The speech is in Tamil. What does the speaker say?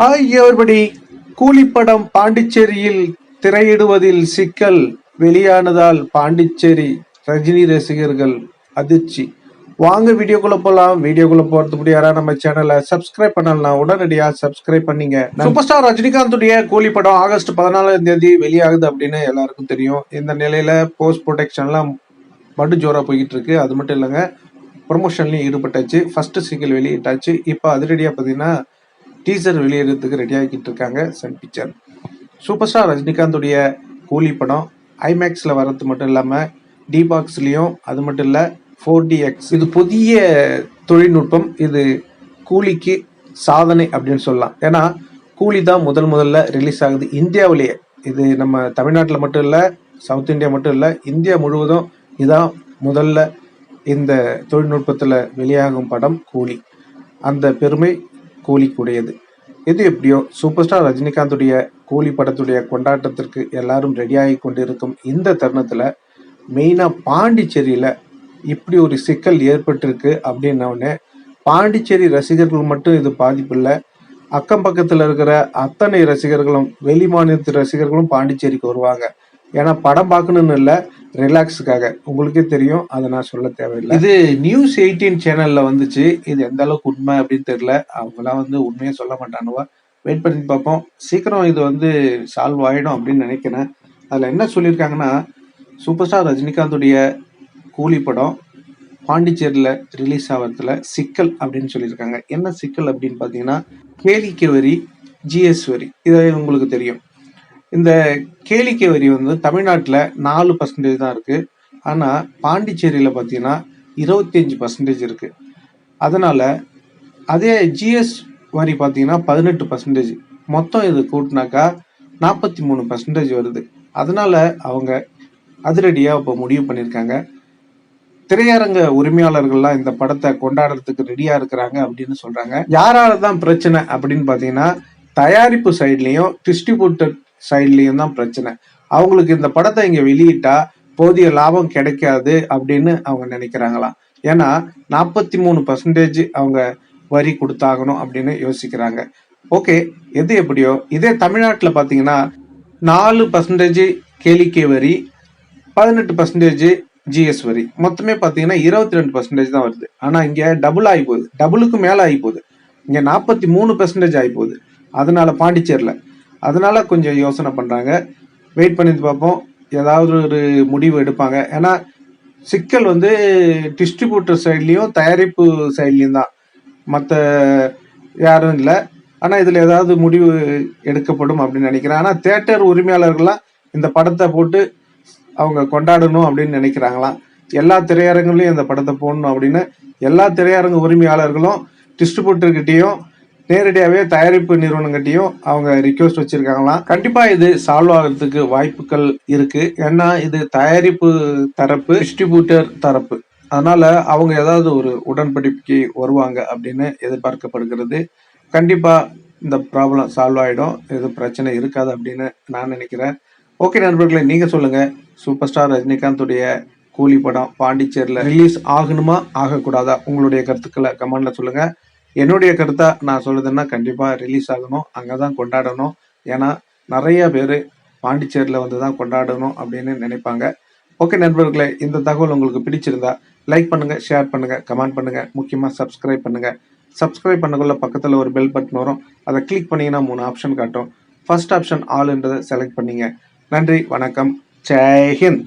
ஹாய் கூலிப்படம் பாண்டிச்சேரியில் திரையிடுவதில் சிக்கல் வெளியானதால் பாண்டிச்சேரி ரஜினி ரசிகர்கள் அதிர்ச்சி. வாங்க வீடியோக்குள்ள போலாம். வீடியோக்குள்ள போறதுக்கு முன்னாடி யாரா நம்ம சேனலை சப்ஸ்கிரைப் பண்ணலாம் உடனடியா சப்ஸ்கிரைப் பண்ணீங்க. சூப்பர் ஸ்டார் ரஜினிகாந்துடைய கூலி படம் ஆகஸ்ட் பதினாலாம் தேதி வெளியாகுது அப்படின்னு எல்லாருக்கும் தெரியும். இந்த நிலையில போஸ்ட் ப்ரொடெக்ஷன்லாம் மடு ஜோரா போய்கிட்டு இருக்கு அது மட்டும் இல்லைங்க ப்ரொமோஷன்லையும் ஈடுபட்டாச்சு. First single வெளியிட்டாச்சு. இப்போ அதிரடியாக பார்த்தீங்கன்னா டீசர் வெளியிடறதுக்கு ரெடி ஆகிக்கிட்டு இருக்காங்க சன் பிக்சர் சூப்பர் ஸ்டார் ரஜினிகாந்துடைய கூலி படம் ஐமேக்ஸில் வர்றது மட்டும் இல்லாமல் டி பாக்ஸ்லேயும் அது மட்டும் இல்லை ஃபோர் எக்ஸ் இது புதிய தொழில்நுட்பம். இது கூலிக்கு சாதனை அப்படின்னு சொல்லலாம். ஏன்னா கூலி தான் முதல் முதல்ல ரிலீஸ் ஆகுது இந்தியாவிலேயே. இது நம்ம தமிழ்நாட்டில் மட்டும் இல்லை சவுத் இந்தியா மட்டும் இல்லை இந்தியா முழுவதும் இதான் முதல்ல இந்த தொழில்நுட்பத்தில் வெளியாகும் படம் கூலி. அந்த பெருமை கூலிக்குடையது எது எப்படியோ சூப்பர் ஸ்டார் ரஜினிகாந்துடைய கூலி படத்துடைய கொண்டாட்டத்திற்கு எல்லாரும் ரெடியாகி கொண்டிருக்கும் இந்த தருணத்தில் மெயினாக பாண்டிச்சேரியில் இப்படி ஒரு சிக்கல் ஏற்பட்டிருக்கு அப்படின்னவுடனே பாண்டிச்சேரி ரசிகர்கள் மட்டும் இது பாதிப்பு இல்லை. அக்கம் பக்கத்தில் இருக்கிற அத்தனை ரசிகர்களும் வெளி மாநிலத்து ரசிகர்களும் பாண்டிச்சேரிக்கு வருவாங்க. ஏன்னா படம் பார்க்கணும்னு இல்லை ரிலாக்ஸுக்காக உங்களுக்கே தெரியும் அதை நான் சொல்ல தேவையில்லை. இது நியூஸ் எயிட்டீன் சேனல்ல வந்துச்சு. இது எந்த அளவுக்கு உண்மை அப்படின்னு தெரியல. அவங்களாம் வந்து உண்மையை சொல்ல மாட்டானுவா. வெயிட் பண்ணி பார்ப்போம். சீக்கிரம் இது வந்து சால்வ் ஆகிடும் அப்படின்னு நினைக்கிறேன். அதில் என்ன சொல்லியிருக்காங்கன்னா சூப்பர் ஸ்டார் ரஜினிகாந்துடைய கூலி படம் பாண்டிச்சேரியில் ரிலீஸ் ஆகிறதுல சிக்கல் அப்படின்னு சொல்லியிருக்காங்க. என்ன சிக்கல் அப்படின்னு பார்த்தீங்கன்னா கேளிக்கை வரி ஜிஎஸ் வரி. இதை உங்களுக்கு தெரியும். இந்த கேளிக்கை வரி வந்து தமிழ்நாட்டில் நாலு பர்சன்டேஜ் தான் இருக்குது ஆனால் பாண்டிச்சேரியில் பார்த்தீங்கன்னா இருபத்தஞ்சி பர்சன்டேஜ் இருக்குது அதனால் அதே ஜிஎஸ் வரி பார்த்தீங்கன்னா பதினெட்டு பர்சன்டேஜ் மொத்தம் இது கூட்டினாக்கா நாற்பத்தி மூணு பர்சன்டேஜ் வருது. அதனால் அவங்க அதிரடியாக இப்போ முடிவு பண்ணியிருக்காங்க திரையரங்க உரிமையாளர்கள்லாம் இந்த படத்தை கொண்டாடுறதுக்கு ரெடியாக இருக்கிறாங்க அப்படின்னு சொல்கிறாங்க யாரால தான் பிரச்சனை அப்படின்னு பார்த்தீங்கன்னா தயாரிப்பு சைட்லேயும் டிஸ்ட்ரிபியூட்டர் சைட்லயும் தான் பிரச்சனை. அவங்களுக்கு இந்த படத்தை இங்க வெளியிட்டா போதிய லாபம் கிடைக்காது அப்படின்னு அவங்க நினைக்கிறாங்களாம். ஏன்னா நாற்பத்தி மூணு பர்சன்டேஜ் அவங்க வரி கொடுத்தாகணும் அப்படின்னு யோசிக்கிறாங்க. ஓகே எது எப்படியோ இதே தமிழ்நாட்டில் பார்த்தீங்கன்னா நாலு பர்சன்டேஜ் கேளிக்கை வரி பதினெட்டு பர்சன்டேஜ் ஜிஎஸ் வரி. மொத்தமே பார்த்தீங்கன்னா இருபத்தி ரெண்டு பர்சன்டேஜ் தான் வருது. ஆனால் இங்கே டபுள் ஆகி போகுது. டபுளுக்கு மேலே ஆகி போகுது. இங்கே நாற்பத்தி மூணு பெர்சன்டேஜ் ஆகி போகுது. அதனால பாண்டிச்சேரியில் அதனால கொஞ்சம் யோசனை பண்ணுறாங்க வெயிட் பண்ணி பார்ப்போம். ஏதாவது ஒரு முடிவு எடுப்பாங்க. ஏன்னா சிக்கல் வந்து டிஸ்ட்ரிபியூட்டர் சைட்லேயும் தயாரிப்பு சைட்லேயும் தான். மற்ற யாரும் இல்லை. ஆனால் இதில் ஏதாவது முடிவு எடுக்கப்படும் அப்படின்னு நினைக்கிறேன். ஆனால் தேட்டர் உரிமையாளர்கள்லாம் இந்த படத்தை போட்டு அவங்க கொண்டாடணும் அப்படின்னு நினைக்கிறாங்களாம். எல்லா திரையரங்குலையும் இந்த படத்தை போடணும் அப்படின்னு எல்லா திரையரங்கு உரிமையாளர்களும் டிஸ்ட்ரிபியூட்டர்கிட்டையும் நேரடியாகவே தயாரிப்பு நிறுவனங்கிட்டையும் அவங்க ரிக்வெஸ்ட் வச்சிருக்காங்களாம். கண்டிப்பா இது சால்வ் ஆகிறதுக்கு வாய்ப்புகள் இருக்கு. ஏன்னா இது தயாரிப்பு தரப்பு டிஸ்ட்ரிபியூட்டர் தரப்பு. அதனால அவங்க ஏதாவது ஒரு உடன்படிக்கைக்கு வருவாங்க அப்படின்னு எதிர்பார்க்கப்படுகிறது. கண்டிப்பா இந்த ப்ராப்ளம் சால்வ் ஆகிடும் எதுவும் பிரச்சனை இருக்காது அப்படின்னு நான் நினைக்கிறேன். ஓகே நண்பர்களே நீங்க சொல்லுங்க. சூப்பர் ஸ்டார் ரஜினிகாந்துடைய கூலி படம் பாண்டிச்சேரியில் ரிலீஸ் ஆகணுமா ஆகக்கூடாதா? உங்களுடைய கருத்துக்களை கமெண்ட்ல சொல்லுங்கள் என்னுடைய கருத்தா நான் சொல்லுதுன்னா கண்டிப்பா ரிலீஸ் ஆகணும். அங்கதான் கொண்டாடணும். ஏன்னா நிறைய பேர் பாண்டிச்சேரியில் வந்து தான் கொண்டாடணும் அப்படின்னு நினைப்பாங்க. ஓகே நண்பர்களே இந்த தகவல் உங்களுக்கு பிடிச்சிருந்தா லைக் பண்ணுங்க ஷேர் பண்ணுங்க கமெண்ட் பண்ணுங்க முக்கியமா சப்ஸ்கிரைப் பண்ணுங்க. சப்ஸ்கிரைப் பண்ணக்குள்ள பக்கத்தில் ஒரு பெல் பட்டன் வரும். அதை கிளிக் பண்ணீங்கன்னா மூணு ஆப்ஷன் காட்டும். ஃபர்ஸ்ட் ஆப்ஷன் ஆல்ன்றதை செலக்ட் பண்ணீங்க. நன்றி வணக்கம். ஜெய்ஹிந்த்